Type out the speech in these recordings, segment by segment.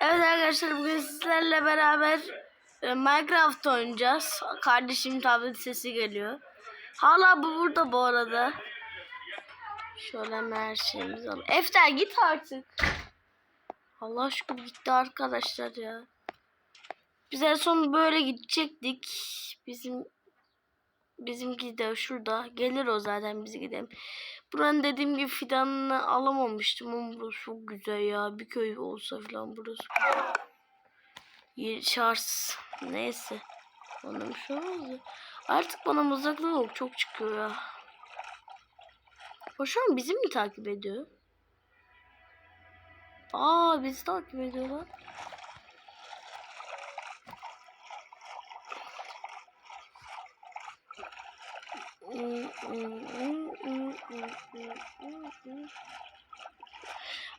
Evet arkadaşlar bugün sizlerle beraber e, Minecraft oynayacağız. Kardeşim tablet sesi geliyor. Hala bu burada bu arada. Şöyle her şeyimizi alalım. Efter git artık. Allah aşkına gitti arkadaşlar ya. Biz en son böyle gidecektik. Bizim bizimki de şurada. Gelir o zaten biz gidelim. Buranın dediğim gibi fidanını alamamıştım ama burası çok güzel ya. Bir köy olsa falan burası. Şarj. Neyse. Bana bir şey olmaz ya. Artık bana mızraklı yok çok çıkıyor ya. O şu an bizi mi takip ediyor? Aa bizi takip ediyor lan.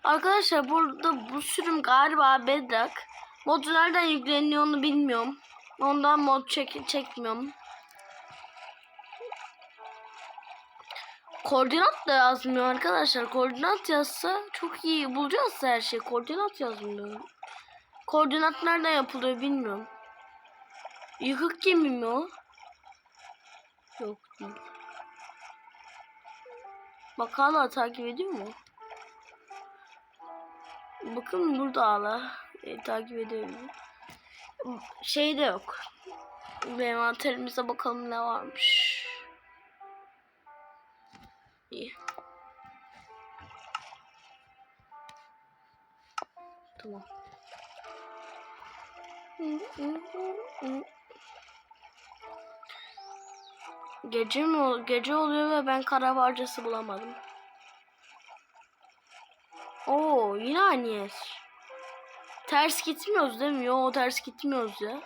Arkadaşlar burada bu sürüm galiba Bedrock. Modu nereden yükleniyor onu bilmiyorum. Ondan mod çek çekmiyorum. Koordinat da yazmıyor arkadaşlar. Koordinat yazsa çok iyi bulacağız her şeyi. Koordinat yazmıyor. Koordinat nereden yapılıyor bilmiyorum. Yıkık gemi mi o? Yok değil. Bak hala takip ediyor mu? Bakın burada hala e, takip ediyor mu? Şey de yok. Envanterimize bakalım ne varmış. İyi. Tamam. Gece mi ol- gece oluyor ve ben kara parçası bulamadım. Oo yine aynı yer. Ters gitmiyoruz değil mi? Yo ters gitmiyoruz ya.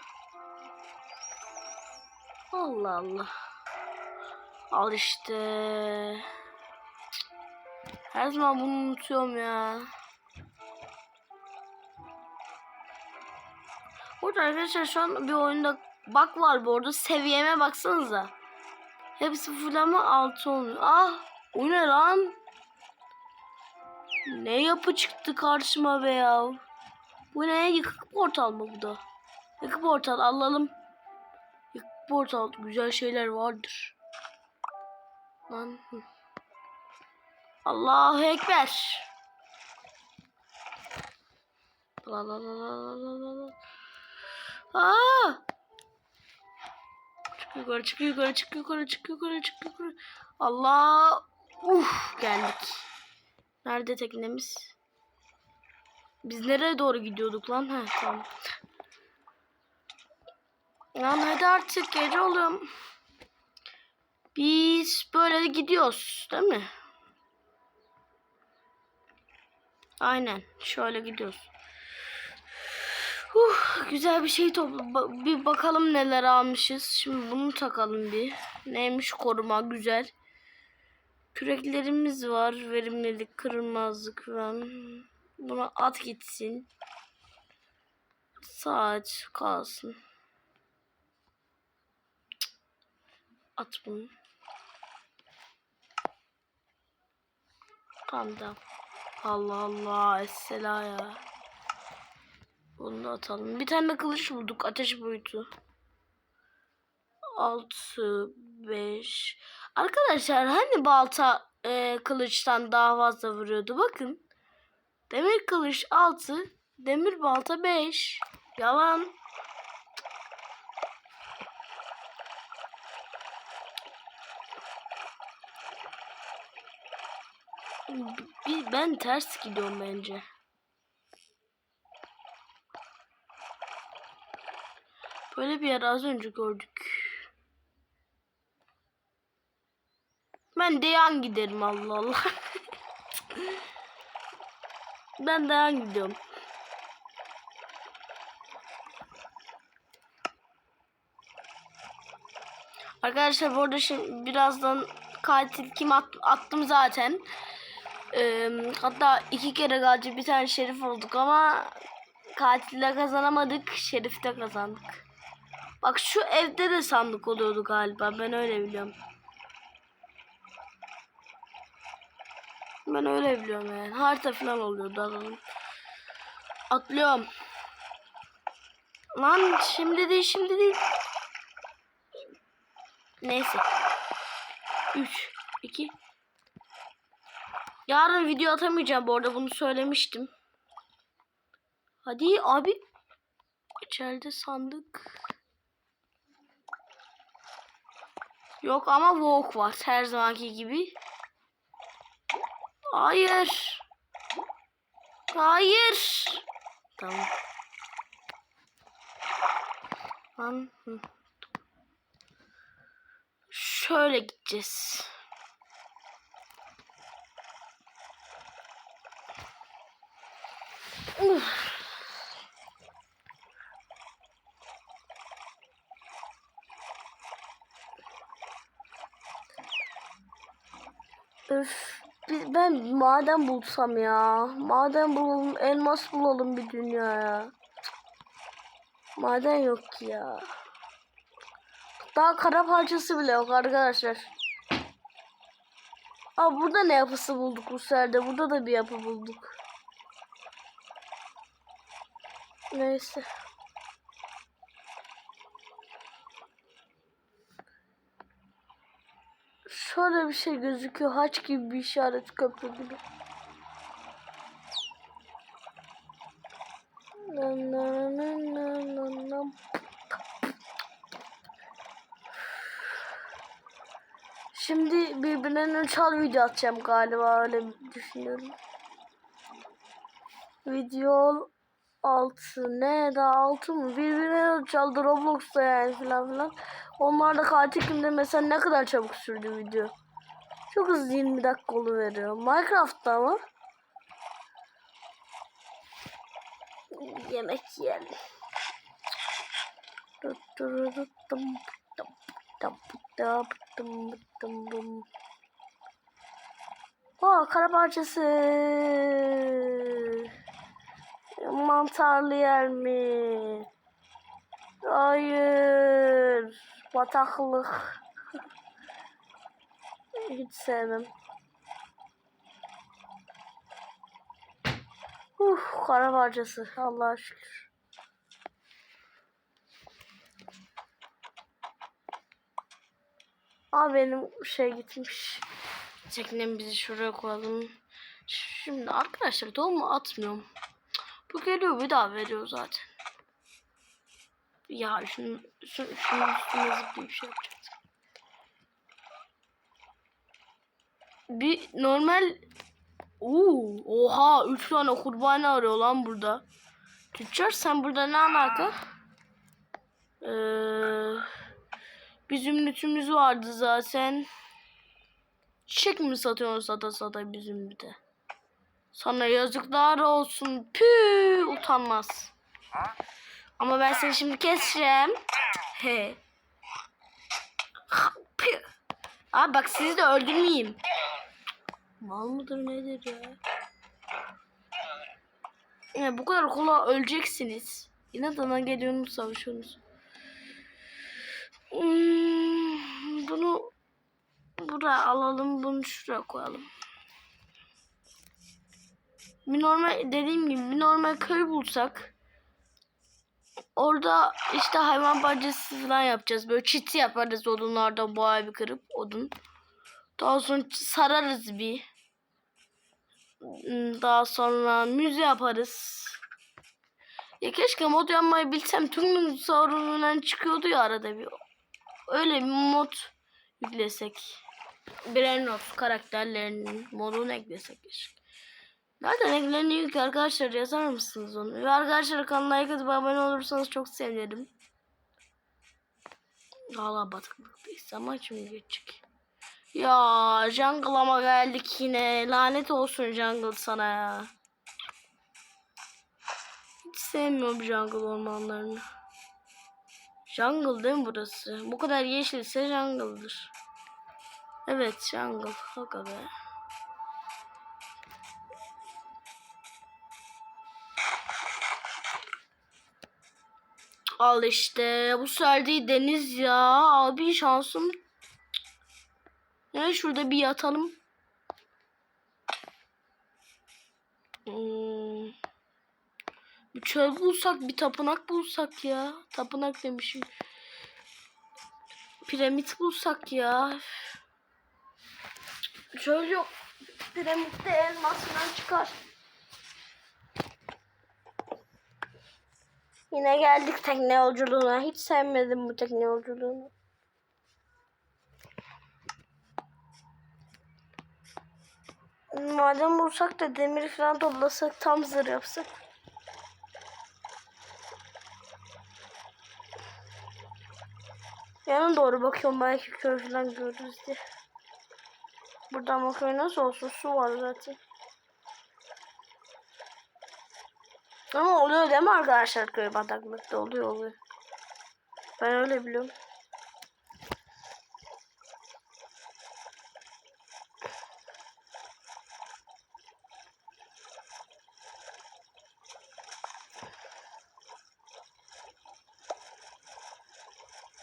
Allah Allah. Al işte. Her zaman bunu unutuyorum ya. Burada arkadaşlar şu an bir oyunda bak var bu arada. Seviyeme baksanıza. Hepsi full ama altı olmuyor. Ah o ne lan? Ne yapı çıktı karşıma be ya. Bu ne? Yıkık portal mı bu da? Yıkık portal alalım. Yıkık portal güzel şeyler vardır. Lan. Allahu Ekber. La la la la la la la. Aa! Yukarı, çık yukarı, çık yukarı, çık yukarı, çık yukarı. Allah! Uf, geldik. Nerede teknemiz? Biz nereye doğru gidiyorduk lan? Ha, tamam. Lan hadi artık gece oluyor. Biz böyle gidiyoruz, değil mi? Aynen, şöyle gidiyoruz. Uh, güzel bir şey topla. ba- bir bakalım neler almışız. Şimdi bunu takalım bir. Neymiş koruma güzel. Küreklerimiz var. Verimlilik, kırılmazlık falan. Buna at gitsin. Saat kalsın. At bunu. Tamam da. Allah Allah. Essela ya. Bunu atalım. Bir tane kılıç bulduk. Ateş boyutu. 6 5 Arkadaşlar hani balta e, kılıçtan daha fazla vuruyordu. Bakın. Demir kılıç 6, demir balta 5. Yalan. Ben ters gidiyorum bence. Böyle bir yer az önce gördük. Ben de yan giderim Allah Allah. ben de yan gidiyorum. Arkadaşlar bu arada şimdi birazdan katil kim at- attım zaten. Ee, hatta iki kere katil bir tane şerif olduk ama katille kazanamadık. Şerifte kazandık. Bak şu evde de sandık oluyordu galiba. Ben öyle biliyorum. Ben öyle biliyorum yani. Harita falan oluyordu adamın. Atlıyorum. Lan şimdi değil şimdi değil. Neyse. 3, 2. Yarın video atamayacağım bu arada bunu söylemiştim. Hadi abi. İçeride sandık. Yok ama Vogue var her zamanki gibi. Hayır. Hayır. Tamam. Lan. Şöyle gideceğiz. Uf. Öf. Ben maden bulsam ya. Maden bulalım, elmas bulalım bir dünyaya. Maden yok ki ya. Daha kara parçası bile yok arkadaşlar. Aa burada ne yapısı bulduk bu serde? Burada da bir yapı bulduk. Neyse. Şöyle bir şey gözüküyor. Haç gibi bir işaret köprü gibi. Şimdi birbirlerine çal video atacağım galiba öyle düşünüyorum. Video altı ne daha altı mı birbirine çaldı Roblox'ta yani filan filan. Onlar da katil kimde mesela ne kadar çabuk sürdü video. Çok hızlı 20 dakika veriyor. Minecraft'ta ama. Yemek yiyelim. Oh, kara parçası. Mantarlı yer mi? Hayır. Bataklık. Hiç sevmem. Uf, kara parçası. Allah'a şükür. Aa benim şey gitmiş. Teknem bizi şuraya koyalım. Şimdi arkadaşlar tohumu atmıyorum. Bu geliyor bir daha veriyor zaten. Ya şunu, şunu, şunun üstüne zıplayıp şey yapacağız. Bir normal Oo, oha 3 tane kurbanı arıyor lan burada. Tüccar sen burada ne alaka? Ee, bizim lütümüz vardı zaten. Çiçek mi satıyorsun sata sata bizim bir de? Sana yazıklar olsun. Pü utanmaz. Ama ben seni şimdi keseceğim. He. Abi bak sizi de öldürmeyeyim. Mal mıdır nedir ya? Ya bu kadar kolay öleceksiniz. İnadına geliyorsunuz savaşıyorsunuz. Hmm, bunu buraya alalım. Bunu şuraya koyalım. Bir normal dediğim gibi bir normal köy bulsak orada işte hayvan bahçesi falan yapacağız. Böyle çiti yaparız odunlardan boğa bir kırıp odun. Daha sonra sararız bir. Daha sonra müze yaparız. Ya keşke mod yapmayı bilsem tüm sorunundan çıkıyordu ya arada bir. Öyle bir mod yüklesek. Birer not karakterlerinin modunu eklesek keşke. Nereden ekleniyor ki arkadaşlar yazar mısınız onu? Ve arkadaşlar kanala like atıp abone olursanız çok sevinirim. Valla batıklıktayız ama şimdi geçecek. Ya jungle'ama geldik yine. Lanet olsun jungle sana ya. Hiç sevmiyorum jungle ormanlarını. Jungle değil mi burası? Bu kadar yeşilse jungle'dır. Evet jungle. Haka Al işte. Bu söylediği deniz ya. Abi şansım. Ya şurada bir yatalım. Hmm. Bir çöl bulsak, bir tapınak bulsak ya. Tapınak demişim. Piramit bulsak ya. Çöl yok. Piramitte elmas falan çıkar. Yine geldik tekne yolculuğuna. Hiç sevmedim bu tekne yolculuğunu. Madem bulsak da demir falan toplasak tam zırh yapsak. Yana doğru bakıyorum belki köy falan görürüz diye. Buradan bakıyorum nasıl olsun su var zaten. Ama oluyor değil mi arkadaşlar köy bataklıkta oluyor oluyor. Ben öyle biliyorum.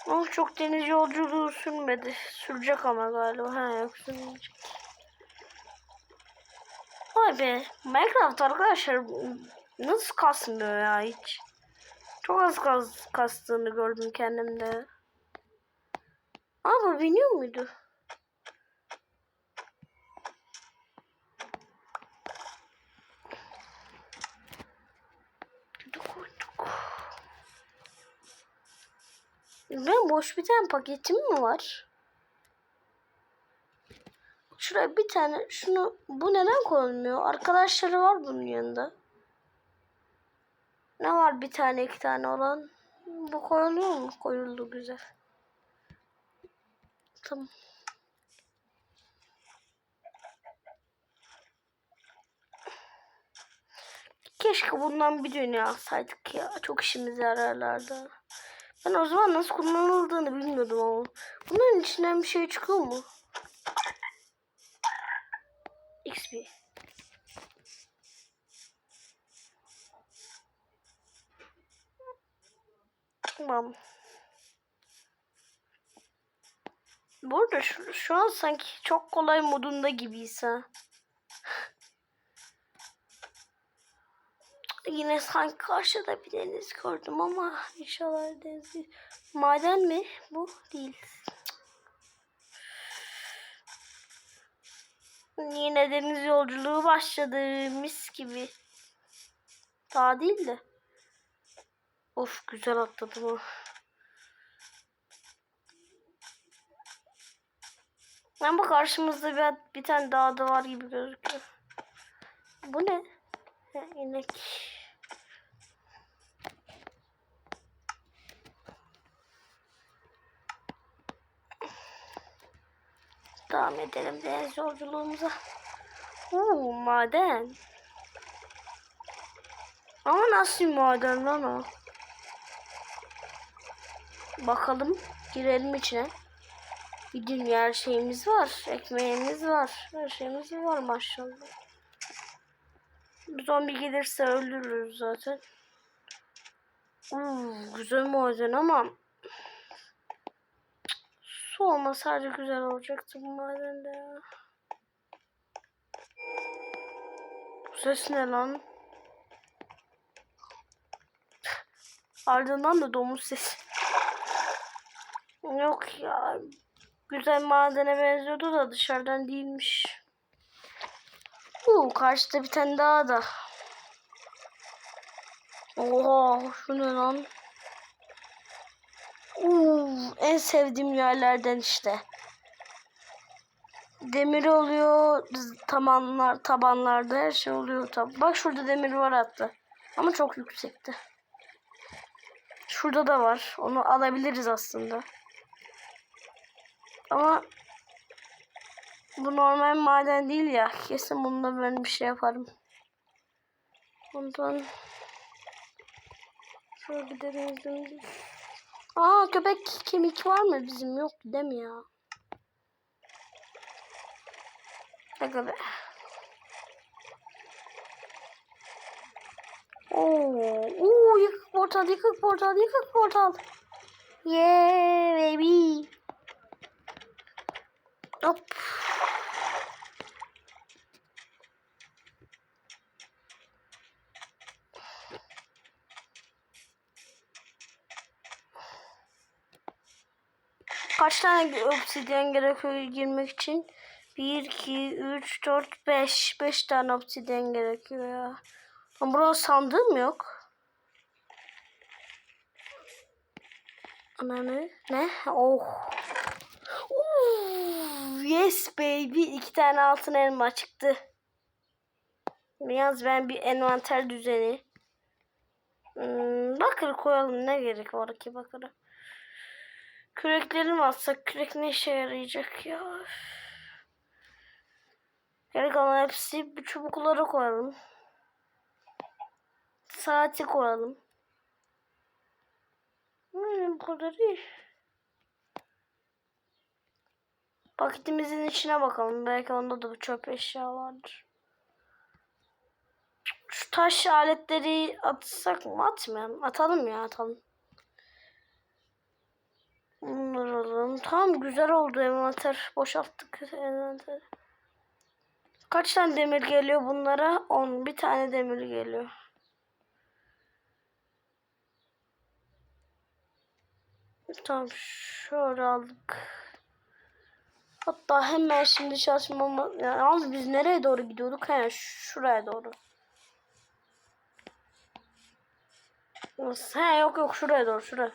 Ama çok deniz yolculuğu sürmedi. Sürecek ama galiba. Ha yok sürmeyecek. Vay be. Minecraft arkadaşlar nasıl kasmıyor ya hiç. Çok az kas, kastığını gördüm kendimde. Ama biniyor muydu? Ben boş bir tane paketim mi var? Şuraya bir tane şunu bu neden koyulmuyor? Arkadaşları var bunun yanında. Ne var bir tane iki tane olan? Bu koyuluyor mu? Koyuldu güzel. Tamam. Keşke bundan bir dünya alsaydık ya. Çok işimize yararlardı. Ben o zaman nasıl kullanıldığını bilmiyordum ama. Bunların içinden bir şey çıkıyor mu? XP. Tamam. Burada şu, şu an sanki çok kolay modunda gibiyiz ha. Yine sanki karşıda bir deniz gördüm ama inşallah deniz değil. Maden mi? Bu değil. Yine deniz yolculuğu başladı mis gibi. Daha değil de. Of güzel atladım o. Ama karşımızda bir, bir tane dağ da var gibi gözüküyor. Bu ne? Ha, inek. Devam edelim deniz yolculuğumuza. Oo, maden. Ama nasıl maden lan o? Bakalım. Girelim içine. Bir dünya şeyimiz var. Ekmeğimiz var. Her şeyimiz var maşallah. Zombi gelirse öldürürüz zaten. Uuu, güzel maden ama su olma sadece güzel olacaktı bu madende ya. Bu ses ne lan? Ardından da domuz sesi. Yok ya. Güzel madene benziyordu da dışarıdan değilmiş. Uuu karşıda bir tane daha da. Oha şu ne lan? Uuu en sevdiğim yerlerden işte. Demir oluyor, tabanlar, tabanlarda her şey oluyor. Tab Bak şurada demir var hatta. Ama çok yüksekte. Şurada da var. Onu alabiliriz aslında. Ama bu normal maden değil ya. Kesin bununla ben bir şey yaparım. Bundan şöyle bir deneyim. Aa köpek kemik var mı bizim? Yok değil mi ya? Aga be. Oo, oo yıkık portal, yıkık portal, yıkık portal. Yeah baby. Hop. Kaç tane obsidyen gerekiyor girmek için? 1, 2, 3, 4, 5. 5 tane obsidyen gerekiyor ya. Ama buranın sandığım yok. Ananı ne? Oh. Ooh, yes baby. İki tane altın elma çıktı. Yalnız ben bir envanter düzeni. Hmm, bakır koyalım ne gerek var ki bakıra. Kürekleri mi atsak? Kürek ne işe yarayacak ya? Geri kalan hepsi bu çubuklara koyalım. Saati koyalım. Hmm, bu kadar iyi. Paketimizin içine bakalım. Belki onda da çöp eşya vardır. Şu taş aletleri atsak mı? Atmayalım. Atalım ya atalım. Bunları alalım. Tamam güzel oldu envanter. Boşalttık envanteri. Kaç tane demir geliyor bunlara? 10. Bir tane demir geliyor. Tamam şöyle aldık. Hatta hemen şimdi çalışmama... Yani yalnız biz nereye doğru gidiyorduk? He şuraya doğru. He yok yok şuraya doğru şuraya.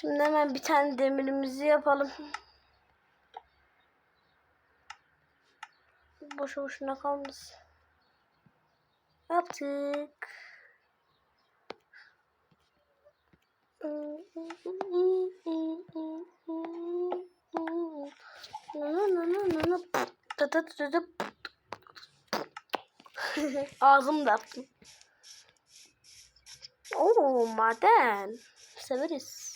Şimdi hemen bir tane demirimizi yapalım. Boşu boşuna kalmasın. Yaptık. Ağzım da attım. Oo maden. Severiz.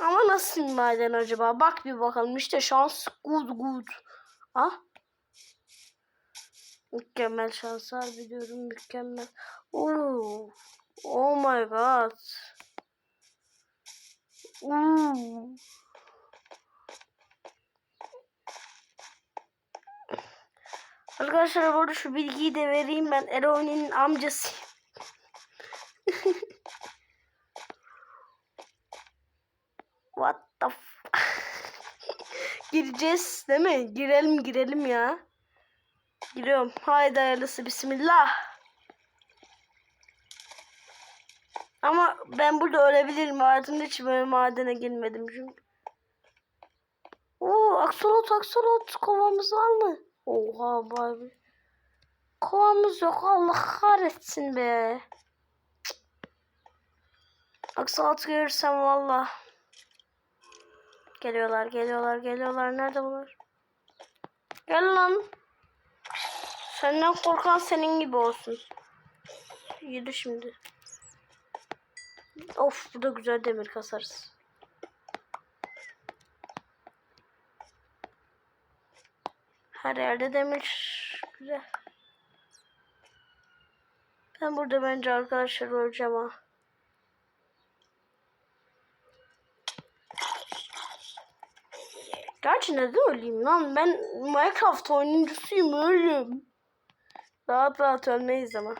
Ama nasıl maden acaba? Bak bir bakalım. İşte şans good good. Ah. Mükemmel şanslar biliyorum. Mükemmel. Oo. Oh my god. Oo. Arkadaşlar burada şu bilgiyi de vereyim ben Eroin'in amcasıyım. What the f Gireceğiz değil mi? Girelim girelim ya. Giriyorum. Haydi hayırlısı bismillah. Ama ben burada ölebilirim. Hayatımda hiç böyle madene girmedim çünkü. Oo, aksolot aksolot kovamız var mı? Oha bay Kovamız yok Allah kahretsin be. Aksolot görürsem valla. Geliyorlar geliyorlar geliyorlar. Nerede bunlar? Gel lan. Senden korkan senin gibi olsun. Yürü şimdi. Of burada güzel demir kasarız. Her yerde demir. Güzel. Ben burada bence arkadaşlar öleceğim ha. Gerçi neden öleyim lan? Ben Minecraft oyuncusuyum ölüm. Rahat rahat ölmeyiz ama.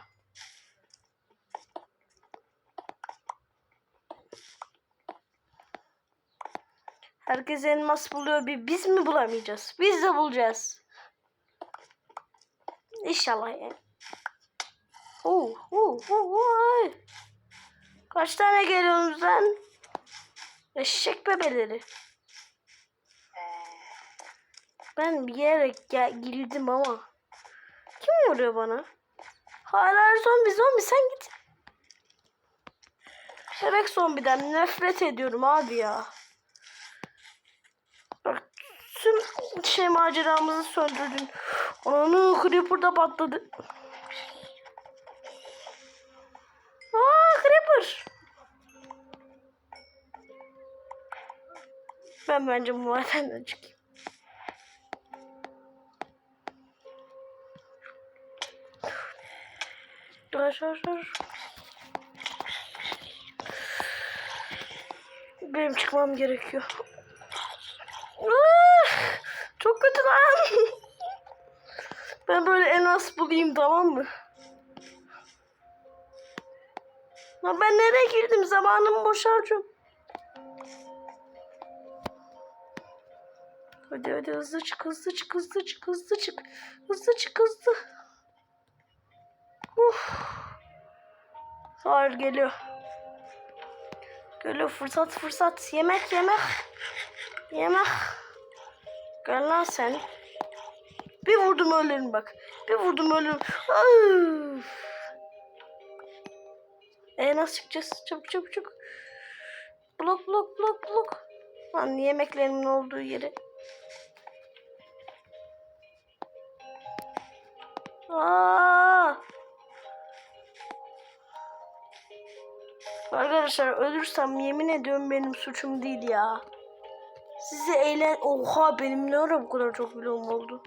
Herkes elmas buluyor. Bir biz mi bulamayacağız? Biz de bulacağız. İnşallah yani. Oo, oo, oo, oo. Kaç tane geliyorsunuz lan? Eşek bebeleri. Ben bir yere girdim ama. Kim vuruyor bana? Hala zombi zombi sen git. Bebek zombiden nefret ediyorum abi ya. Bak tüm şey maceramızı söndürdün. Onu creeper da patladı. Aa creeper. Ben bence bu madenden çıkayım. Dur. Benim çıkmam gerekiyor. Ah, Çok kötü lan. Ben böyle en az bulayım tamam mı? Lan ben nereye girdim? Zamanımı boş harcıyorum. Hadi hadi hızlı çık hızlı çık hızlı çık hızlı çık. Hızlı çık hızlı. Uf. Hayır geliyor. Geliyor fırsat fırsat. Yemek yemek. Yemek. Gel lan sen. Bir vurdum ölürüm bak. Bir vurdum ölürüm. Ay. E nasıl çıkacağız? Çabuk çabuk çabuk. Blok blok blok blok. Lan yemeklerimin olduğu yere. Aa! Arkadaşlar ölürsem yemin ediyorum benim suçum değil ya. Size eğlen... Oha benim ne ara bu kadar çok bloğum oldu.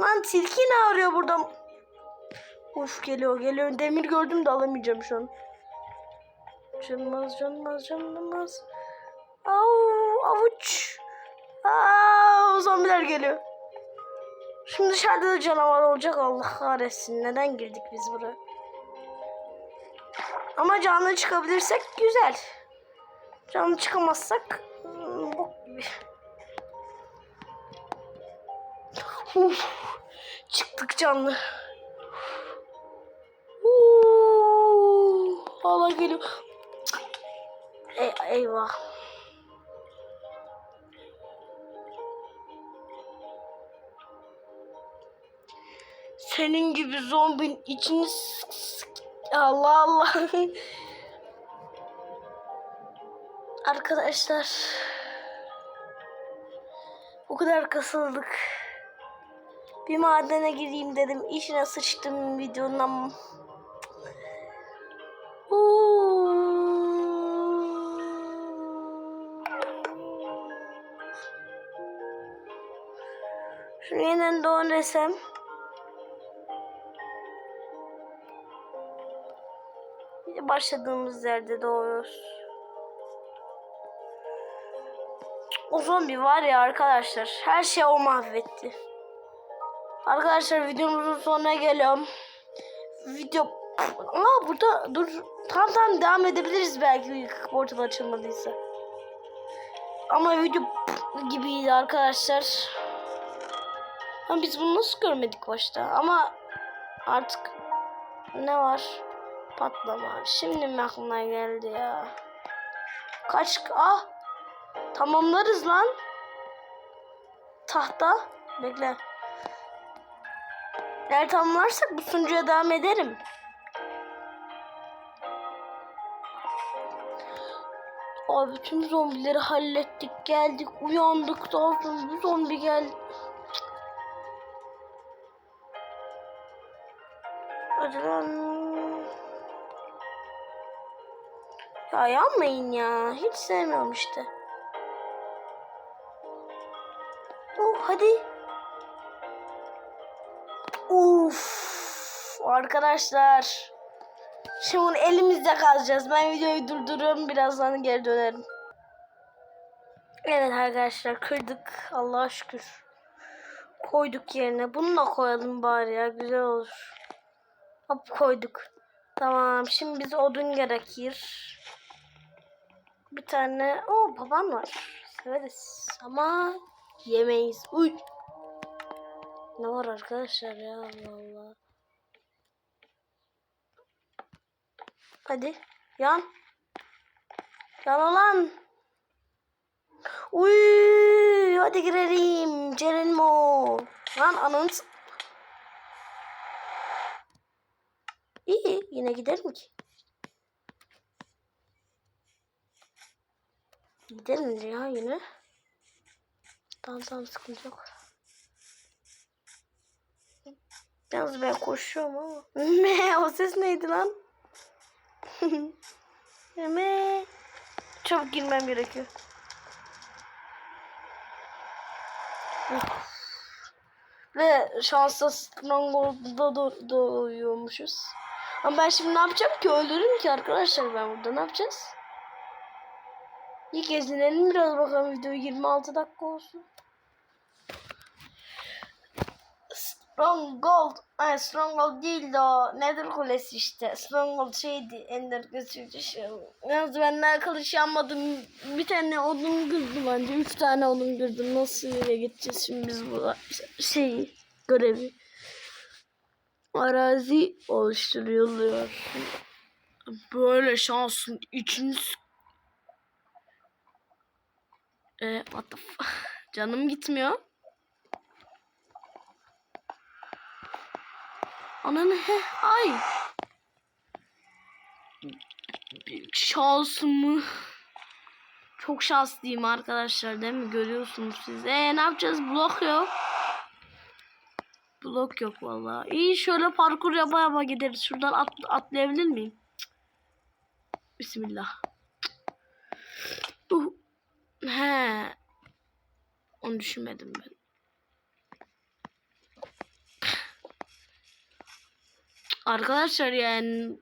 Lan tilki ne arıyor burada? Uf geliyor geliyor. Demir gördüm de alamayacağım şu an. Canmaz canmaz canmaz. Au avuç. Aa, zombiler geliyor. Şimdi dışarıda da canavar olacak Allah kahretsin. Neden girdik biz buraya? Ama canlı çıkabilirsek güzel. Canlı çıkamazsak gibi. Uf, çıktık canlı. Hala geliyor. Ey, eyvah. Senin gibi zombinin içini sık sık. Allah Allah. Arkadaşlar. Bu kadar kasıldık. Bir madene gireyim dedim. İşine sıçtım videonun. Şunu yeniden doğan desem. Başladığımız yerde doğuyoruz. O zombi var ya arkadaşlar. Her şey o mahvetti. Arkadaşlar videomuzun sonuna geliyorum. Video ama burada dur tam tam devam edebiliriz belki portal açılmadıysa. Ama video gibiydi arkadaşlar. Ama biz bunu nasıl görmedik başta? Ama artık ne var? Patlama. Şimdi mi aklına geldi ya? Kaç? Ah! Tamamlarız lan. Tahta. Bekle. Eğer tamamlarsak bu sunucuya devam ederim. Abi tüm zombileri hallettik. Geldik. Uyandık. Daha sonra bir zombi geldi. Lan. Ya ya. Hiç sevmiyorum işte. Oh hadi. Uf arkadaşlar. Şimdi bunu elimizde kazacağız. Ben videoyu durduruyorum. Birazdan geri dönerim. Evet arkadaşlar kırdık. Allah'a şükür. Koyduk yerine. Bunu da koyalım bari ya. Güzel olur. Hop koyduk. Tamam. Şimdi bize odun gerekir. Bir tane. o babam var. Severiz. Ama yemeyiz. Uy. Ne var arkadaşlar ya Allah Allah. Hadi yan. Yan olan. Uy hadi girelim. Girelim o. Lan ananı s- İyi yine giderim ki. Gideriz ya yine. Tamam tamam sıkıntı yok. Yalnız ben koşuyorum ama. Me o ses neydi lan? Me. Çabuk girmem gerekiyor. Ve şansla Stronghold'da do- doğuyormuşuz. Ama ben şimdi ne yapacağım ki? Öldürürüm ki arkadaşlar ben burada. Ne yapacağız? İyi gezinelim biraz bakalım video 26 dakika olsun. Stronghold. Ay Stronghold değildi o. Nether Kulesi işte. Stronghold şeydi. Ender götürücü şey. Yalnız ben daha kılıç yanmadım. Bir tane odun kırdım bence. Üç tane odun kırdım. Nasıl yere gideceğiz şimdi biz bu şeyi görevi. Arazi oluşturuyor. Böyle şansın içini s- e, what the Canım gitmiyor. Ananı he ay. Şansımı. Çok şanslıyım arkadaşlar değil mi? Görüyorsunuz siz. E ne yapacağız? Blok yok. Blok yok vallahi. İyi şöyle parkur yapa yapa gideriz. Şuradan at, atlayabilir miyim? Bismillah. Uh. He. Onu düşünmedim ben. Arkadaşlar yani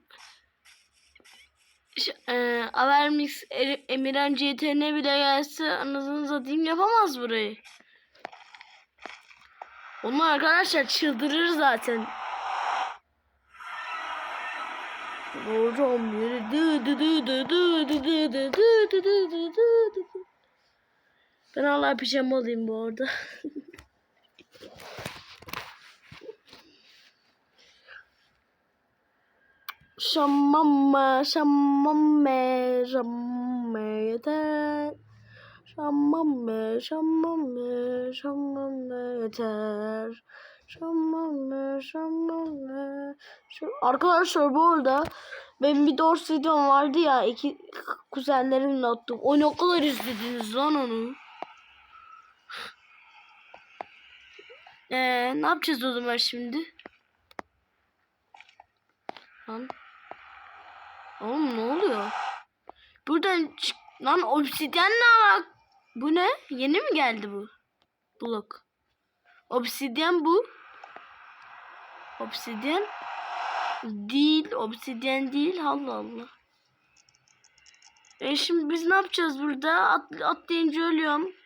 e, Avermix Er- Emirhan CTN bile gelse anasını satayım yapamaz burayı. Onlar arkadaşlar çıldırır zaten. Hocam yürü. Ben hala pijama alayım bu arada. Şammamme, şammamme, şammamme yeter. Şammamme, şammamme, şammamme yeter. Şammamme, şammamme. Şu... Arkadaşlar bu arada benim bir Dors videom vardı ya iki kuzenlerimle attım. O ne kadar izlediniz lan onu? Ee, ne yapacağız o zaman şimdi? Lan. Oğlum ne oluyor? Buradan çık... Lan obsidyen ne alak? Bu ne? Yeni mi geldi bu? Blok. Obsidyen bu. Obsidyen değil. Obsidyen değil. Allah Allah. E şimdi biz ne yapacağız burada? At, atlayınca ölüyorum.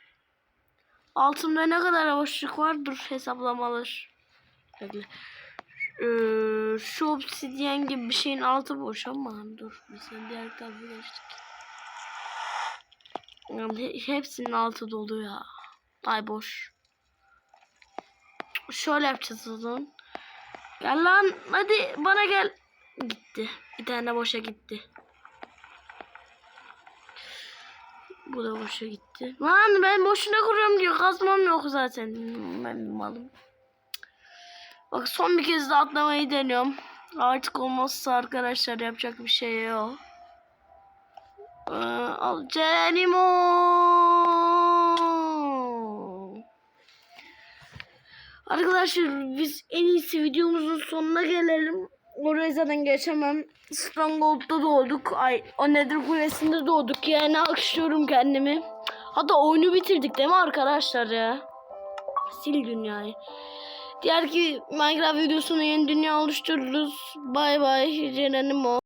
Altımda ne kadar boşluk var? Dur hesaplamalar. Bekle. Ee, şu obsidyen gibi bir şeyin altı boş ama dur biz diğer tarafa geçtik. Yani he- hepsinin altı dolu ya. Ay boş. Şöyle yapacağız o zaman. Gel lan hadi bana gel. Gitti. Bir tane boşa gitti. Bu da boşa gitti. Lan ben boşuna kuruyorum diyor. Kazmam yok zaten. Ben bir malım. Bak son bir kez de atlamayı deniyorum. Artık olmazsa arkadaşlar yapacak bir şey yok. Ee, al Geronimo. Arkadaşlar biz en iyisi videomuzun sonuna gelelim. Zaten geçemem. Stronghold'da doğduk. Ay, o Nether Kulesi'nde doğduk. Yani alkışlıyorum kendimi. Hatta oyunu bitirdik değil mi arkadaşlar ya? Sil dünyayı. Diğer ki Minecraft videosunu yeni dünya oluştururuz. Bay bay. Geronimo.